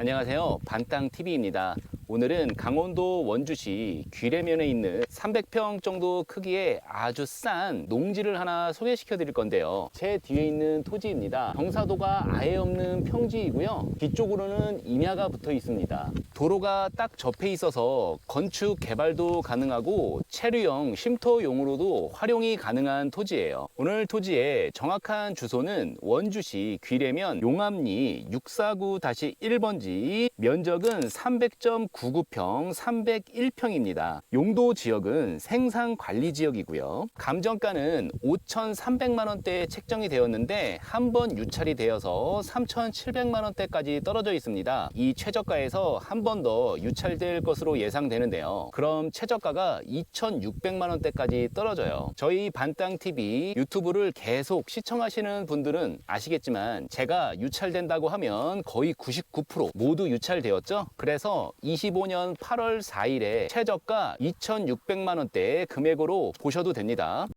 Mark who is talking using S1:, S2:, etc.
S1: 안녕하세요. 반땅TV입니다. 오늘은 강원도 원주시 귀래면에 있는 300평 정도 크기의 아주 싼 농지를 하나 소개시켜 드릴 건데요. 제 뒤에 있는 토지입니다. 경사도가 아예 없는 평지이고요. 뒤쪽으로는 임야가 붙어 있습니다. 도로가 딱 접해 있어서 건축 개발도 가능하고 체류형 쉼터용으로도 활용이 가능한 토지예요. 오늘 토지의 정확한 주소는 원주시 귀래면 용암리 649-1번지 면적은 300.99평 301평입니다. 용도 지역은 생산 관리 지역이고요. 감정가는 5,300만 원대에 책정이 되었는데 한 번 유찰이 되어서 3,700만 원대까지 떨어져 있습니다. 이 최저가에서 한 번 더 유찰될 것으로 예상되는데요. 그럼 최저가가 2,600만 원대까지 떨어져요. 저희 반땅 TV 유튜브를 계속 시청하시는 분들은 아시겠지만 제가 유찰된다고 하면 거의 99% 모두 유찰되었죠. 그래서 25년 8월 4일에 최저가 2,600만 원대의 금액으로 보셔도 됩니다.